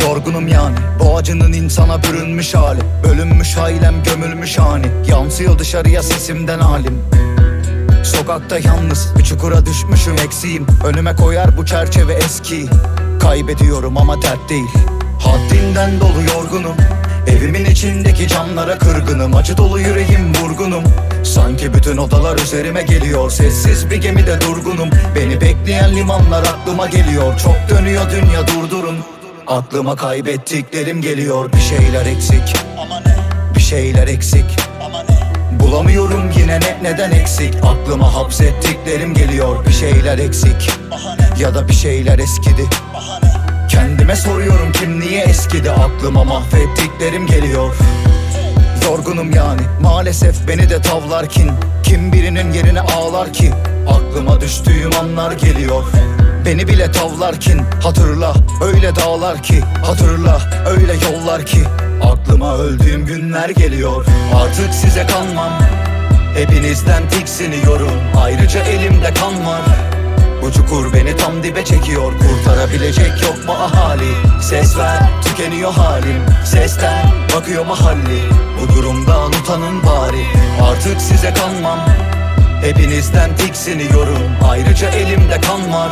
Yorgunum yani. Bu acının insana bürünmüş hali. Bölünmüş ailem gömülmüş hani Yansıyor dışarıya sesimden halim. Sokakta yalnız bir çukura düşmüşüm eksiğim. Önüme koyar bu çerçeve eski. Kaybediyorum ama dert değil. Haddinden dolu yorgunum. Evimin içindeki camlara kırgınım. Acı dolu yüreğim vurgunum. Sanki bütün odalar üzerime geliyor. Sessiz bir gemide durgunum. Beni bekleyen limanlar aklıma geliyor. Çok dönüyor dünya durdurun Aklıma kaybettiklerim geliyor. Bir şeyler eksik. Bir şeyler eksik. Bulamıyorum yine ne neden eksik? Aklıma hapsettiklerim geliyor. Bir şeyler eksik. Ya da bir şeyler eskidi. Kendime soruyorum kim niye eskidi? Aklıma mahvettiklerim geliyor Yorgunum yani. Maalesef beni de tavlar kin. Kim birinin yerine ağlar ki? Aklıma düştüğüm anlar geliyor. Beni bile tavlar kin. Hatırla öyle dağlar ki. Hatırla öyle yollar ki. Aklıma öldüğüm günler geliyor. Artık size kanmam. Hepinizden tiksiniyorum. Ayrıca elimde kan var bu çukur beni tam dibe çekiyor. Kurtarabilecek yok mu ahali? Ses ver tükeniyor halim. Sesten bakıyor mahalli. Bu durumdan utanın bari. Artık size kanmam. Hepinizden tiksiniyorum. Ayrıca elimde kan var.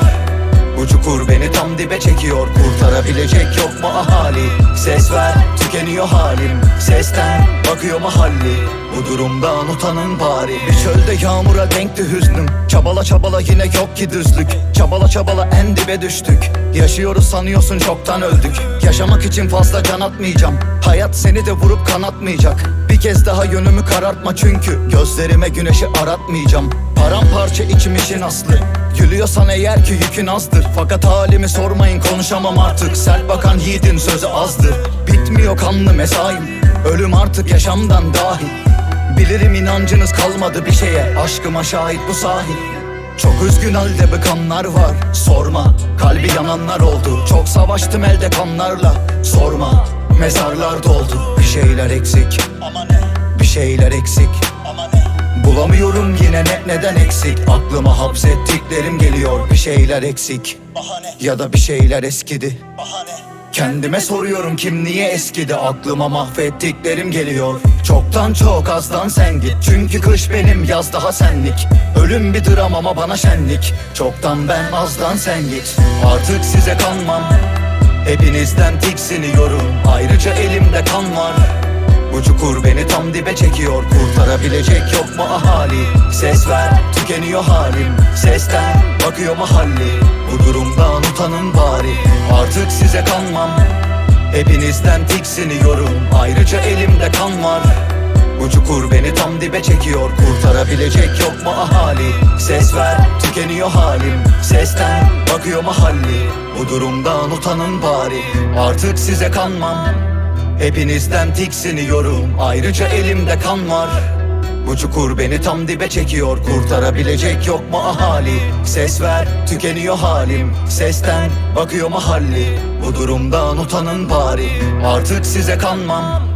Bu çukur beni tam dibe çekiyor. Kurtarabilecek yok mu ahali? Ses ver tükeniyor halim. Sesten bakıyor mahalli. Bu durumdan utanın bari. Bir çölde yağmura denkti hüznüm. Çabala çabala yine yok ki düzlük. Çabala çabala en dibe düştük. Yaşıyoruz sanıyorsun çoktan öldük. Yaşamak için fazla can atmayacağım. Hayat seni de vurup kanatmayacak. Bir kez daha yönümü karartma çünkü Gözlerime güneşi aratmayacağım. Paramparça içim işin aslı Gülüyorsan eğer ki yükün azdır. Fakat halimi sormayın konuşamam artık. Sert bakan yiğidin sözü azdır. Bitmiyor kanlı mesaim. Ölüm artık yaşamdan dahil. Bilirim inancınız kalmadı bir şeye. Aşkıma şahit bu sahil. Çok üzgün halde bıkanlar var. Sorma kalbi yananlar oldu. Çok savaştım elde kanlarla. Sorma mezarlar doldu. Bir şeyler eksik. Bir şeyler eksik Bulamıyorum yine ne neden eksik? Aklıma hapsettiklerim geliyor Bir şeyler eksik. Ya da bir şeyler eskidi. Kendime soruyorum kim niye eskidi? Aklıma mahvettiklerim geliyor. Çoktan çok azdan sen git. Çünkü kış benim yaz daha senlik. Ölüm bir dram ama bana şenlik. Çoktan ben azdan sen git. Artık size kanmam. Hepinizden tiksiniyorum. Ayrıca elimde kan var bu çukur beni tam dibe çekiyor. Kurtarabilecek yok mu ahali? Ses ver tükeniyor halim. Sesten bakıyor mahalli. Bu durumdan utanın bari. Artık size kanmam. Hepinizden tiksiniyorum. Ayrıca elimde kan var. Bu çukur beni tam dibe çekiyor. Kurtarabilecek yok mu ahali? Ses ver tükeniyor halim. Sesten bakıyor mahalli. Bu durumdan utanın bari. Artık size kanmam Hepinizden tiksiniyorum. Ayrıca elimde kan var. Bu çukur beni tam dibe çekiyor. Kurtarabilecek yok mu ahali? Ses ver tükeniyor halim. Sesten bakıyor mahalli. Bu durumdan utanın bari. Artık size kanmam